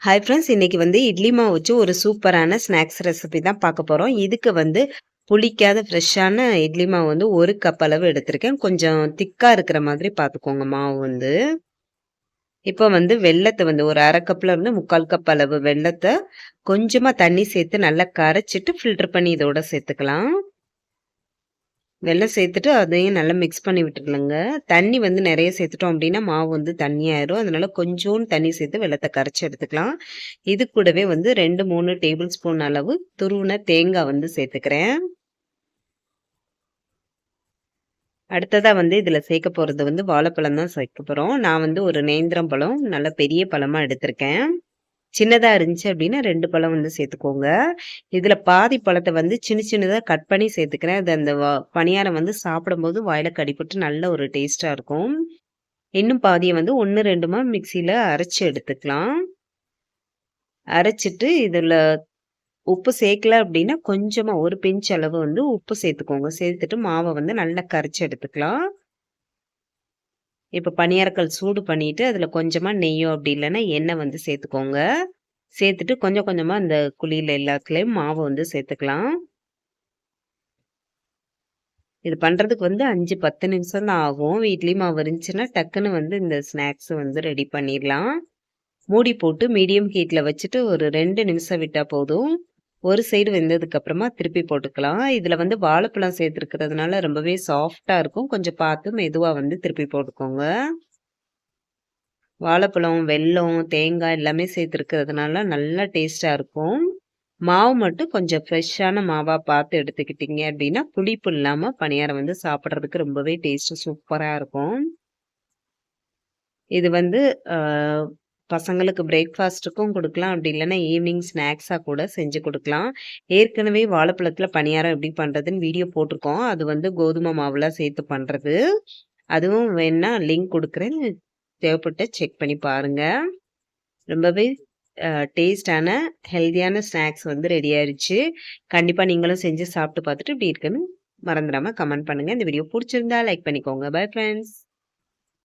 Hi friends இன்னைக்கு வந்து இட்லி மாவு வச்சு ஒரு சூப்பரான ஸ்நாக்ஸ் ரெசிபி தான் பார்க்க போகிறோம் இதுக்கு வந்து புளிக்காத ஃப்ரெஷ்ஷான இட்லி மாவு வந்து ஒரு கப் அளவு எடுத்திருக்கேன். கொஞ்சம் திக்காக இருக்கிற மாதிரி பார்த்துக்கோங்க மாவு வந்து. இப்போ வந்து வெள்ளத்தை வந்து ஒரு அரை கப்பில் இருந்து முக்கால் கப் அளவு வெள்ளத்தை கொஞ்சமாக தண்ணி சேர்த்து நல்லா கரைச்சிட்டு ஃபில்டர் பண்ணி இதோட சேர்த்துக்கலாம். வெள்ளம் சேர்த்துட்டு அதையும் நல்லா மிக்ஸ் பண்ணி விட்டுருலங்க தண்ணி வந்து நிறைய சேர்த்துட்டோம் அப்படின்னா மாவு வந்து தண்ணியாயிரும். அதனால கொஞ்சோண்டு தண்ணி சேர்த்து வெள்ளத்தை கரைச்சி எடுத்துக்கலாம். இது கூடவே வந்து ரெண்டு மூணு டேபிள் ஸ்பூன் அளவு துருவின தேங்காய் வந்து சேர்த்துக்கிறேன். அடுத்ததாக வந்து இதில் சேர்க்க போகிறது வந்து வாழைப்பழம் தான் சேர்க்க போகிறோம் நான் வந்து ஒரு நேந்திரம் பழம் நல்ல பெரிய பழமாக எடுத்திருக்கேன். சின்னதாக இருந்துச்சு அப்படின்னா ரெண்டு பழம் வந்து சேர்த்துக்கோங்க. இதில் பாதி பழத்தை வந்து சின்ன சின்னதாக கட் பண்ணி சேர்த்துக்கிறேன். அது அந்த பணியாரம் வந்து சாப்பிடும்போது வாயில் கடிப்பட்டு நல்ல ஒரு டேஸ்ட்டாக இருக்கும். இன்னும் பாதியை வந்து ஒன்று ரெண்டுமா மிக்சியில் அரைச்சி எடுத்துக்கலாம். அரைச்சிட்டு இதில் உப்பு சேர்க்கல அப்படின்னா கொஞ்சமாக ஒரு பிஞ்ச் அளவு வந்து உப்பு சேர்த்துக்கோங்க. சேர்த்துட்டு மாவை வந்து நல்லா கரைச்சி எடுத்துக்கலாம். இப்போ பணியாரக்கல் சூடு பண்ணிவிட்டு அதில் கொஞ்சமாக நெய்யோ அப்படி இல்லைன்னா எண்ணெய் வந்து சேர்த்துக்கோங்க. சேர்த்துட்டு கொஞ்சம் கொஞ்சமாக அந்த குழியில் எல்லாத்துலேயும் மாவை வந்து சேர்த்துக்கலாம். இது பண்ணுறதுக்கு வந்து அஞ்சு பத்து நிமிஷம் தான் ஆகும். வீட்லேயும் மாவு இருந்துச்சுன்னா டக்குன்னு வந்து இந்த ஸ்நாக்ஸ் வந்து ரெடி பண்ணிடலாம். மூடி போட்டு மீடியம் ஹீட்டில் வச்சுட்டு ஒரு ரெண்டு நிமிஷம் விட்டால் போதும். ஒரு சைடு வெந்ததுக்கு அப்புறமா திருப்பி போட்டுக்கலாம். இதில் வந்து வாழைப்பழம் சேர்த்துருக்கிறதுனால ரொம்பவே சாஃப்டாக இருக்கும். கொஞ்சம் பார்த்து மெதுவாக வந்து திருப்பி போட்டுக்கோங்க. வாழைப்பழம் வெல்லம் தேங்காய் எல்லாமே சேர்த்துருக்கிறதுனால நல்லா டேஸ்ட்டாக இருக்கும். மாவு மட்டும் கொஞ்சம் ஃப்ரெஷ்ஷான மாவாக பார்த்து எடுத்துக்கிட்டிங்க அப்படின்னா புளிப்பு இல்லாமல் பணியாரம் வந்து சாப்பிட்றதுக்கு ரொம்பவே டேஸ்ட்டு சூப்பராக இருக்கும். இது வந்து பசங்களுக்கு பிரேக்ஃபாஸ்ட்டுக்கும் கொடுக்கலாம். அப்படி இல்லைன்னா ஈவினிங் ஸ்நாக்ஸாக கூட செஞ்சு கொடுக்கலாம். ஏற்கனவே வாழைப்பழத்தில் பணியாரம் எப்படி பண்ணுறதுன்னு வீடியோ போட்டிருக்கோம். அது வந்து கோதுமை மாவுலாம் சேர்த்து பண்ணுறது அதுவும் வேணா லிங்க் கொடுக்குறேன். தேவைப்பட்ட செக் பண்ணி பாருங்கள் ரொம்பவே டேஸ்டான ஹெல்த்தியான ஸ்நாக்ஸ் வந்து ரெடி ஆயிடுச்சு கண்டிப்பாக நீங்களும் செஞ்சு சாப்பிட்டு பார்த்துட்டு இப்படி இருக்குன்னு மறந்துடாமல் கமெண்ட் பண்ணுங்கள் இந்த வீடியோ பிடிச்சிருந்தா லைக் பண்ணிக்கோங்க. Bye friends